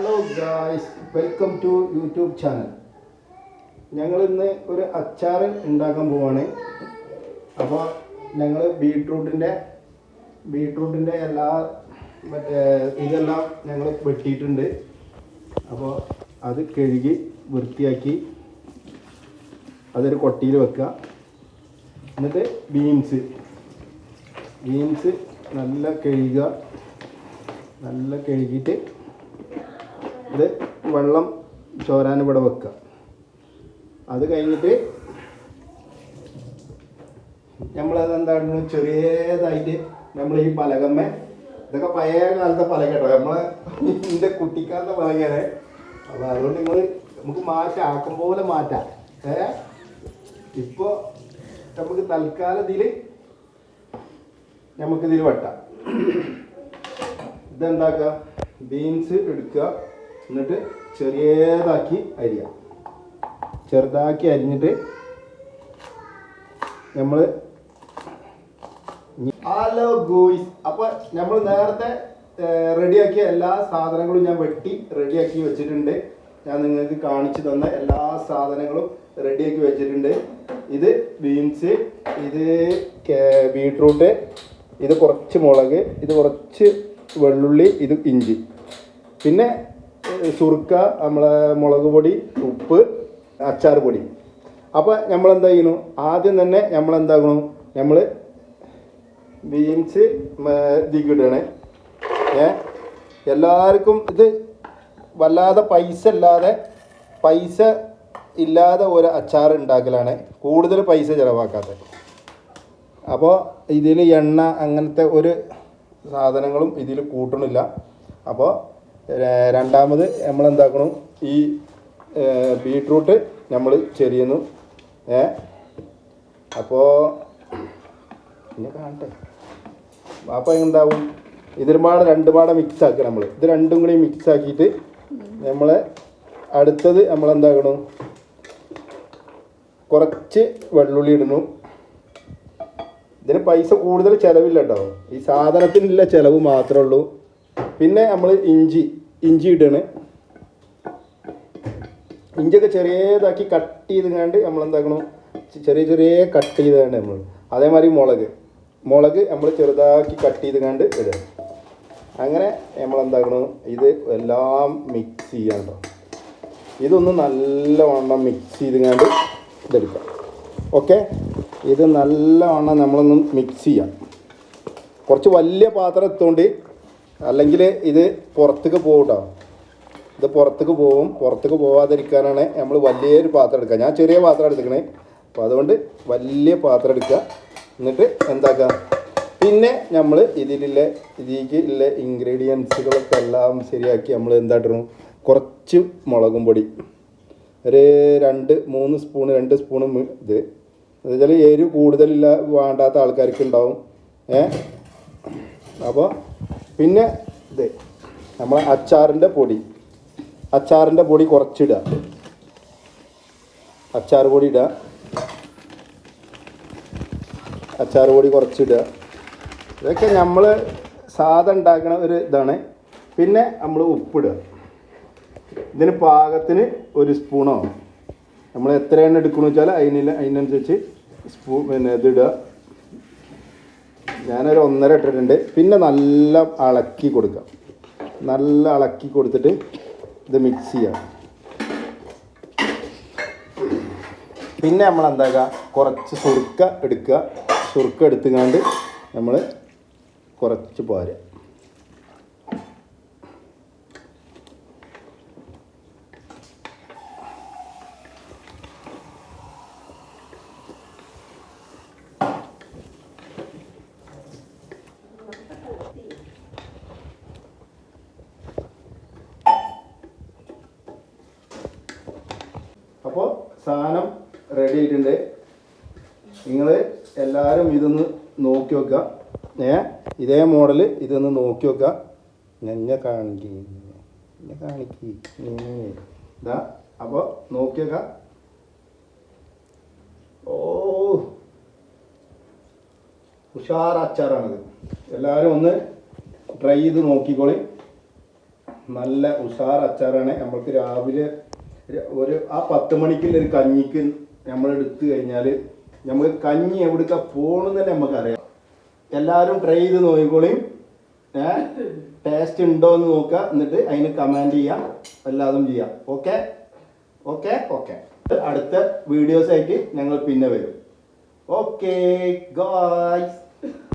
Hello guys welcome to YouTube channel ഞങ്ങൾ ഇന്ന് ഒരു അച്ചാർ ഉണ്ടാക്കാൻ പോവാണ്. അപ്പോൾ ഞങ്ങൾ ബീട്രൂട്ടിന്റെ ബീട്രൂട്ടിന്റെ എല്ലാ മറ്റേ ഇതെല്ലാം ഞങ്ങൾ വെട്ടിയിട്ടുണ്ട്. അപ്പോൾ അത് കഴുകി വൃത്തിയാക്കി അതൊരു കൊട്ടിയിൽ വെക്കുക. എന്നിട്ട് ബീൻസ്. ബീൻസ് നല്ല കഴുകുക. നല്ല കഴുകിയിട്ട് ഇത് വെള്ളം ചോരാൻ ഇവിടെ വെക്കുക അത് കഴിഞ്ഞിട്ട് നമ്മളത് എന്താണ് ചെറിയതായിട്ട് നമ്മൾ ഈ പലകമ്മ ഇതൊക്കെ പഴയ കാലത്തെ പലക കേട്ടോ നമ്മളെ എന്റെ കുട്ടിക്കാലത്തെ പലകയാണ്. അപ്പോൾ അതുകൊണ്ട് നിങ്ങൾ നമുക്ക് മാറ്റാം പോലെ മാറ്റാം. ഏ? ഇപ്പോൾ നമുക്ക് തൽക്കാലം ഇതിൽ നമുക്കിതിൽ വെട്ടാം. ഇതെന്താക്കുക? ബീൻസ് എടുക്കുക. എന്നിട്ട് ചെറിയതാക്കി അരിയാം. ചെറുതാക്കി അരിഞ്ഞിട്ട് നമ്മൾ ഹലോ ഗോയ്സ്. അപ്പോൾ നമ്മൾ നേരത്തെ റെഡിയാക്കിയ എല്ലാ സാധനങ്ങളും ഞാൻ വെട്ടി റെഡിയാക്കി വെച്ചിട്ടുണ്ട്. ഞാൻ നിങ്ങൾക്ക് കാണിച്ചു തന്ന എല്ലാ സാധനങ്ങളും റെഡിയാക്കി വെച്ചിട്ടുണ്ട്. ഇത് ബീൻസ് ഇത് ബീട്രൂട്ട് ഇത് കുറച്ച് മുളക് ഇത് കുറച്ച് വെള്ളുള്ളി ഇത് ഇഞ്ചി. പിന്നെ സുർക്ക നമ്മളെ മുളക് പൊടി ഉപ്പ് അച്ചാർ പൊടി. അപ്പോൾ നമ്മളെന്താ ചെയ്യണു ആദ്യം തന്നെ നമ്മൾ എന്താകണം നമ്മൾ ബീൻസ് ഇതിക്കിടണേ ഏ? എല്ലാവർക്കും ഇത് വല്ലാതെ പൈസ ഇല്ലാതെ പൈസ ഇല്ലാതെ ഒരു അച്ചാർ ഉണ്ടാക്കലാണ്. കൂടുതൽ പൈസ ചിലവാക്കാത്തത്. അപ്പോൾ ഇതിൽ എണ്ണ അങ്ങനത്തെ ഒരു സാധനങ്ങളും ഇതിൽ കൂട്ടണില്ല. അപ്പോൾ രണ്ടാമത് നമ്മൾ എന്താക്കണം ഈ ബീട്രൂട്ട് നമ്മൾ ചെറിയുന്നു ഏ അപ്പോൾ പിന്നെ കാണട്ടെ. അപ്പോൾ എന്താവും ഇതൊരുപാട് രണ്ട് പാടെ മിക്സ് ആക്കുക നമ്മൾ ഇത് രണ്ടും കൂടി മിക്സ് ആക്കിയിട്ട് നമ്മളെ അടുത്തത് നമ്മൾ എന്താക്കണം കുറച്ച് വെള്ളുള്ളി ഇടുന്നു. ഇതിന് പൈസ കൂടുതൽ ചിലവില്ല കേട്ടോ ഈ സാധനത്തിനുള്ള ചിലവ് മാത്രമേ ഉള്ളൂ. പിന്നെ നമ്മൾ ഇഞ്ചി. ഇഞ്ചി ഇടണേ. ഇഞ്ചിയൊക്കെ ചെറിയതാക്കി കട്ട് ചെയ്തുകൊണ്ട് നമ്മൾ എന്താക്കണം ചെറിയ ചെറിയ കട്ട് ചെയ്തുകൊണ്ട് നമ്മൾ അതേമാതിരി മുളക്. മുളക് നമ്മൾ ചെറുതാക്കി കട്ട് ചെയ്തുകൊണ്ട് ഇടുക. അങ്ങനെ നമ്മൾ എന്താക്കണം ഇത് എല്ലാം മിക്സ് ചെയ്യാണ്ടോ? ഇതൊന്ന് നല്ലവണ്ണം മിക്സ് ചെയ്തുകൊണ്ട് ഇതെടുക്കാം. ഓക്കെ ഇത് നല്ലവണ്ണം നമ്മളൊന്ന് മിക്സ് ചെയ്യാം. കുറച്ച് വലിയ പാത്രം എത്തുകൊണ്ട് അല്ലെങ്കിൽ ഇത് പുറത്തേക്ക് പോകും കേട്ടോ ഇത് പുറത്തേക്ക് പോകും. പുറത്തേക്ക് പോവാതിരിക്കാനാണ് നമ്മൾ വലിയൊരു പാത്രം എടുക്കുക. ഞാൻ ചെറിയ പാത്രം എടുക്കണേ അപ്പോൾ അതുകൊണ്ട് വലിയ പാത്രം എടുക്കുക. എന്നിട്ട് എന്താക്കുക? പിന്നെ നമ്മൾ ഇതിലുള്ള ഇതിലേക്ക് ഉള്ള ഇൻഗ്രീഡിയൻസുകളൊക്കെ എല്ലാം ശരിയാക്കി നമ്മൾ എന്താട്ടണം കുറച്ച് മുളകും പൊടി. ഒരു രണ്ട് മൂന്ന് സ്പൂൺ രണ്ട് സ്പൂണ് ഇത്. എന്നുവെച്ചാൽ എരിവ് കൂടുതലില്ല വേണ്ടാത്ത ആൾക്കാർക്ക് ഉണ്ടാവും. ഏ? അപ്പോൾ പിന്നെ ഇത് നമ്മൾ അച്ചാറിന്റെ പൊടി. അച്ചാറിന്റെ പൊടി കുറച്ചിടുക. അച്ചാർ പൊടി ഇടുക. അച്ചാർ പൊടി കുറച്ചിടുക. ഇതൊക്കെ നമ്മൾ സാധ ഉണ്ടാക്കുന്ന ഒരു ഇതാണ്. പിന്നെ നമ്മൾ ഉപ്പിടുക. ഇതിന് പാകത്തിന് ഒരു സ്പൂണോ? നമ്മൾ എത്രയാണ് എടുക്കണമെന്ന് വെച്ചാൽ അതിന് അതിനനുസരിച്ച് സ്പൂ പിന്നെ ഇതിടുക ഞാനൊരു ഒന്നര ഇട്ടിട്ടുണ്ട്. പിന്നെ നല്ല ഇളക്കി കൊടുക്കാം. നല്ല ഇളക്കി കൊടുത്തിട്ട് ഇത് മിക്സ് ചെയ്യാം. പിന്നെ നമ്മൾ എന്താക്കുക? കുറച്ച് സുറുക്ക എടുക്കുക. സുറുക്ക എടുത്തുകൊണ്ട് നമ്മൾ കുറച്ച് പോരുക അപ്പോൾ സാധനം റെഡി ആയിട്ടുണ്ട്. നിങ്ങൾ എല്ലാവരും ഇതൊന്ന് നോക്കി വെക്കുക ഏ? ഇതേ മോഡൽ ഇതൊന്ന് നോക്കി വെക്കുക ഞഞ്ഞ കാണിക്ക്. ഞഞ്ഞ ഇതാ അപ്പോൾ നോക്കി വെക്കുക ഓ. ഉഷാർ എല്ലാവരും ഒന്ന് ട്രൈ ചെയ്ത് നോക്കിക്കോളി. നല്ല ഉഷാർ അച്ചാറാണ്. നമ്മൾക്ക് രാവിലെ ഒരു- ആ പത്ത് മണിക്കുള്ള ഒരു കഞ്ഞിക്ക് നമ്മൾ എടുത്തു കഴിഞ്ഞാൽ നമുക്ക് കഞ്ഞി എവിടുക്ക പോകണം തന്നെ നമുക്കറിയാം. എല്ലാവരും ട്രൈ ചെയ്ത് നോക്കിക്കോളിയും ടേസ്റ്റ് ഉണ്ടോ എന്ന് നോക്കുക. എന്നിട്ട് അതിന് കമാൻഡ് ചെയ്യാം. എല്ലാതും ചെയ്യാം. ഓക്കെ ഓക്കെ ഓക്കെ അടുത്ത വീഡിയോസായിട്ട് ഞങ്ങൾ പിന്നെ വരും. Okay guys